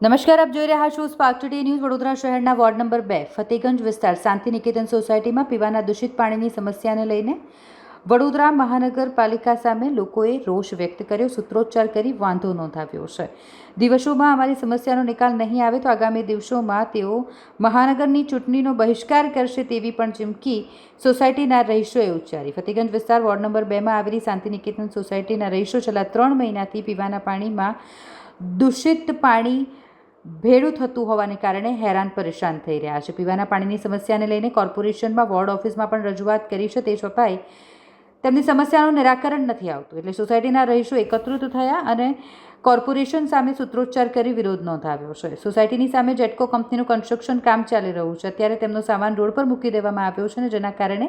નમસ્કાર, આપ જોઈ રહ્યા છો સ્પાર્ક ટુડે ન્યૂઝ વડોદરા શહેરના વોર્ડ નંબર બે, ફતેગંજ વિસ્તાર શાંતિ નિકેતન સોસાયટીમાં પીવાના દૂષિત પાણીની સમસ્યાને લઈને વડોદરા મહાનગરપાલિકા સામે લોકોએ રોષ વ્યક્ત કર્યો, સૂત્રોચ્ચાર કરી વાંધો નોંધાવ્યો છે. દિવસોમાં અમારી સમસ્યાનો નિકાલ નહીં આવે તો આગામી દિવસોમાં તેઓ મહાનગરની ચૂંટણીનો બહિષ્કાર કરશે તેવી પણ ચીમકી સોસાયટીના રહીશોએ ઉચ્ચારી. ફતેગંજ વિસ્તાર વોર્ડ નંબર બેમાં આવેલી શાંતિ નિકેતન સોસાયટીના રહીશો છેલ્લા ત્રણ મહિનાથી પીવાના પાણીમાં દૂષિત પાણી ભેળું થતું હોવાને કારણે હેરાન પરેશાન થઈ રહ્યા છે. પીવાના પાણીની સમસ્યાને લઈને કોર્પોરેશનમાં વોર્ડ ઓફિસમાં પણ રજૂઆત કરી છે તે છતાંય તેમની સમસ્યાનું નિરાકરણ નથી આવતું. એટલે સોસાયટીના રહીશો એકત્રિત થયા અને કોર્પોરેશન સામે સૂત્રોચ્ચાર કરી વિરોધ નોંધાવ્યો છે. સોસાયટીની સામે જેટકો કંપનીનું કન્સ્ટ્રક્શન કામ ચાલી રહ્યું છે, અત્યારે તેમનો સામાન રોડ પર મૂકી દેવામાં આવ્યો છે અને જેના કારણે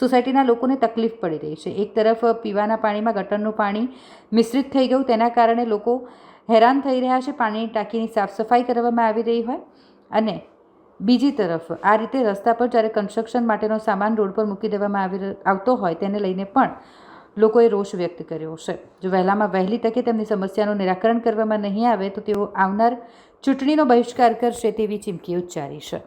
સોસાયટીના લોકોને તકલીફ પડી રહી છે. એક તરફ પીવાના પાણીમાં ગટરનું પાણી મિશ્રિત થઈ ગયું, તેના કારણે લોકો હેરાન થઈ રહ્યા છે પાણીની ટાંકીની સાફ સફાઈ કરવામાં આવી રહી હોય. અને બીજી તરફ આ રીતે રસ્તા પર જ્યારે કન્સ્ટ્રક્શન માટેનો સામાન રોડ પર મૂકી દેવામાં આવી આવતો હોય તેને લઈને પણ લોકોએ રોષ વ્યક્ત કર્યો છે. જો વહેલામાં વહેલી તકે તેમની સમસ્યાનું નિરાકરણ કરવામાં નહીં આવે તો તેઓ આવનાર ચૂંટણીનો બહિષ્કાર કરશે તેવી ચીમકી ઉચ્ચારી છે.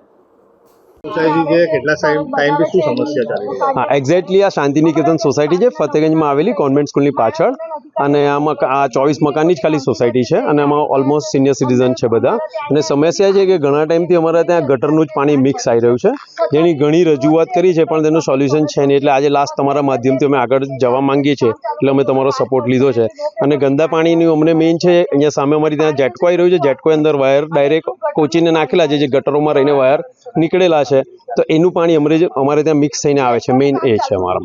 સોસાયટી છે કેટલા ટાઈમ ટાઈમથી શું સમસ્યા ચાલી રહી છે? હા એક્ઝેક્ટલી આ શાંતિનિકેતન સોસાયટી છે ફતેગંજમાં આવેલી કોન્વેન્ટ સ્કૂલની પાછળ. અને આમાં આ ચોવીસ મકાનની જ ખાલી સોસાયટી છે અને આમાં ઓલમોસ્ટ સિનિયર સિટીઝન છે બધા. અને સમસ્યા છે કે ઘણા ટાઈમથી અમારા ત્યાં ગટરનું જ પાણી મિક્સ આવી રહ્યું છે. જેની ઘણી રજૂઆત કરી છે, પણ તેનું સોલ્યુશન છે નહીં. એટલે આજે લાસ્ટ તમારા માધ્યમથી અમે આગળ જવા માંગીએ છીએ. એટલે અમે તમારો સપોર્ટ લીધો છે. અને ગંદા પાણીની અમને મેઇન છે, અહીંયા સામે અમારી ત્યાં જેટકો આવી રહ્યું છે. જેટકો અંદર વાયર ડાયરેક્ટ કોચીને નાખેલા છે, જે ગટરોમાં રહીને વાયર નીકળેલા છે. તો એનું પાણી અમારે અમારે ત્યાં મિક્સ થઈને આવે છે મેઇન એ છે અમારા.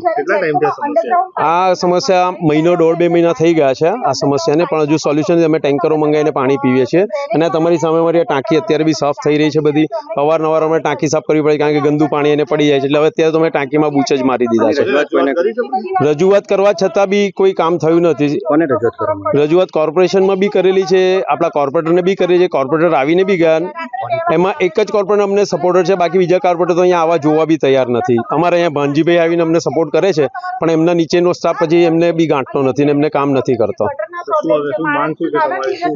આ સમસ્યા મહિનો દોઢ બે મહિના થઈ ગયા છે આ સમસ્યાને પણ હજુ સોલ્યુશન અમે ટેન્કરો મંગાવીને પાણી પીવીએ છીએ. અને તમારી સામે અમારી આ ટાંકી અત્યારે બી સાફ થઈ રહી છે બધી. અવારનવાર અમે ટાંકી સાફ કરવી પડે કારણ કે ગંદુ પાણી એને પડી જાય છે. એટલે હવે અત્યારે તમે ટાંકીમાં બૂચ જ મારી દીધા છે. રજૂઆત કરવા છતાં બી કોઈ કામ થયું નથી. રજૂઆત રજૂઆત કોર્પોરેશનમાં બી કરેલી છે આપણા કોર્પોરેટરને બી કરી છે કોર્પોરેટર આવીને બી ગયા. એમાં એક જ કોર્પોરેટર અમને સપોર્ટર છે, બાકી બીજા કોર્પોરેટર તો અહીંયા આવવા જોવા બી તૈયાર નથી. અમારે અહીંયા ભાનજીભાઈ આવીને અમને સપોર્ટ કરે છે, પણ એમના નીચેનો સ્ટાફ પછી એમને બી ગાંઠતો નથી ને એમને કામ નથી કરતો.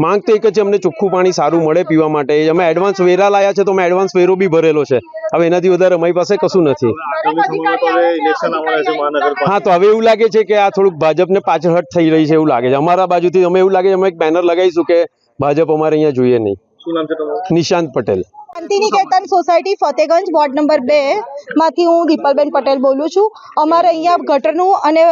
માંગ તો એક જ અમને ચોખ્ખું પાણી સારું મળે પીવા માટે. અમે એડવાન્સ વેરા લાયા છે, તો અમે એડવાન્સ વેરો બી ભરેલો છે. હવે એનાથી વધારે અમારી પાસે કશું નથી. હા, તો હવે એવું લાગે છે કે આ થોડુંક ભાજપને પાછળ હટ થઈ રહી છે એવું લાગે છે. અમારા બાજુથી અમે એવું લાગે છે, અમે એક બેનર લગાવીશું કે ભાજપ અમારે અહીંયા જોઈએ નહીં. શું નામ Nishant Patel. Shantiniketan society Fatehganj ward number બે માંથી હું દીપલબેન પટેલ બોલું છું. અમારે અહીંયા ગટરનું અને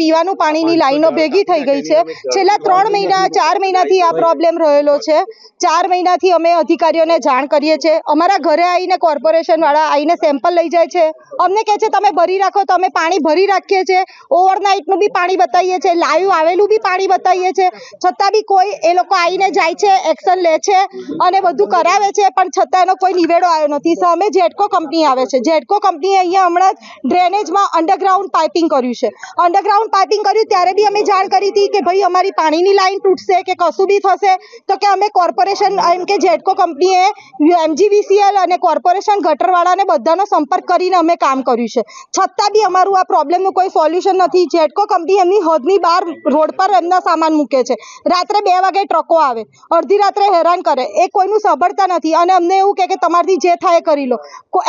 પીવાનું પાણીની લાઈનો ભેગી થઈ ગઈ છે. છેલ્લા ત્રણ મહિના, ચાર મહિનાથી આ પ્રોબ્લેમ રહેલો છે. ચાર મહિનાથી અમે અધિકારીઓને જાણ કરીએ છીએ. અમારા ઘરે આવીને કોર્પોરેશન વાળા આવીને સેમ્પલ લઈ જાય છે. અમને કહે છે, તમે ભરી રાખો, તો અમે પાણી ભરી રાખીએ છીએ. ઓવરનાઇટનું બી પાણી બતાવીએ છીએ. લાઈવ આવેલું બી પાણી બતાવીએ છીએ. છતાં બી કોઈ એ લોકો આવીને જાય છે, એક્શન લે છે અને બધું કરાવે છે. પણ છતાં એનો કોઈ નિવેડો આવ્યો નથી. સામે જેટકો કંપની આવે છે. જેટકો કંપનીએ અહીંયા હમણાં ડ્રેનેજમાં અંડરગ્રાઉન્ડ પાઇપિંગ કર્યું છે. અંડરગ્રાઉન્ડ પાઇપિંગ કર્યું ત્યારે બી અમે જાણ કરી હતી કે ભાઈ અમારી પાણીની લાઇન તૂટશે કે કશું બી થશે. તો કે અમે કોર્પોરેશન, એમ કે જેટકો કંપનીએ એમજીવીસીએલ અને કોર્પોરેશન ગટરવાળાને બધાનો સંપર્ક કરીને અમે કામ કર્યું છે. છતાં બી અમારું આ પ્રોબ્લેમનું કોઈ સોલ્યુશન નથી. જેટકો કંપની એમની હદની બહાર રોડ પર એમના સામાન મૂકે છે. રાત્રે બે વાગે ટ્રકો આવે. અડધી રાત્રે હેરાન કરે. એ કોઈનું સાંભળતા નથી. અને અમને એવું કહે કે તમારથી જે થાય કરી લો.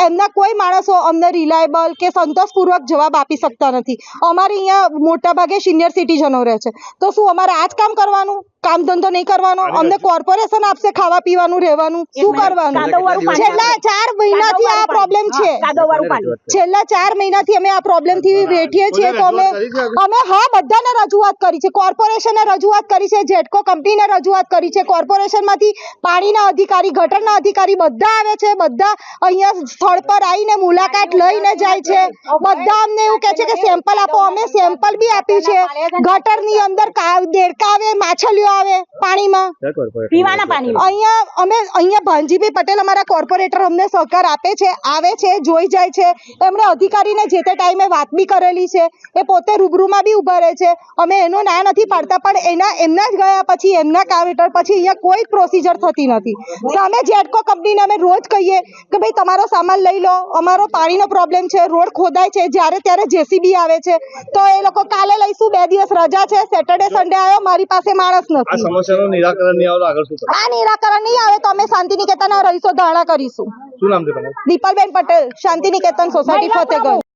એમના કોઈ માણસો અમને રિલાયબલ કે સંતોષપૂર્વક જવાબ આપી શકતા નથી. અમારે અહીંયા મોટા ભાગે સિનિયર સિટીઝનો રહે છે. તો શું અમારે આ જ કામ કરવાનું? કામ ધંધો નહીં કરવાનો અમને કોર્પોરેશન આપશે ખાવા પીવાનું રહેવાનું શું કરવાનું? છેલ્લા ચાર મહિનાથી આ પ્રોબ્લેમ છે. છેલ્લા ચાર મહિનાથી અમે આ પ્રોબ્લેમથી વેઠીએ છીએ તો અમે અમે હા બધાને રજૂઆત કરી છે. કોર્પોરેશને રજૂઆત કરી છે જેટકો કંપનીને રજૂઆત કરી છે. કોર્પોરેશનમાંથી પાણીના અધિકારી ગટરના અધિકારી બધા આવે છે. બધા અહીંયા સ્થળ પર આવીને મુલાકાત લઈને જાય છે. બધા અમને એવું કહે છે કે સેમ્પલ આપો. અમે સેમ્પલ બી આપ્યું છે. ગટરની અંદર કા- દેડકા માછલીઓ આવે પાણીમાં? પીવાના પાણી અહીંયા અમે અહીંયા ભાનજીભાઈ પટેલ અમારા કોર્પોરેટર અમને સહકાર આપે છે આવે છે જોઈ જાય છે. એમણે અધિકારીને જે તે ટાઈમે વાત બી કરેલી છે એ પોતે રૂબરૂમાં બી ઊભા રહે છે. અમે એનો ના નથી પાડતા પણ એના એમના જ ગયા પછી એમના કાઉન્ટર પછી અહીંયા કોઈ પ્રોસીજર થતી નથી. સામે જેટકો કંપનીને અમે રોજ કહીએ કે ભાઈ તમારો સામાન લઈ લો અમારો પાણીનો પ્રોબ્લેમ છે રોડ ખોદાય છે જ્યારે ત્યારે જેસીબી આવે છે. તો એ લોકો કાલે લઈશું બે દિવસ રજા છે સેટરડે સન્ડે આવ્યો મારી પાસે માણસ આ નથી. સમસ્યાનું નિરાકરણ નહીં આવે આગળ શું આ નિરાકરણ નહીં આવે તો અમે શાંતિનિકેતનના રહીશો ધારણા કરીશું. શું નામ છે તમારું? દીપલબેન પટેલ શાંતિનિકેતન સોસાયટી ફતેગંજ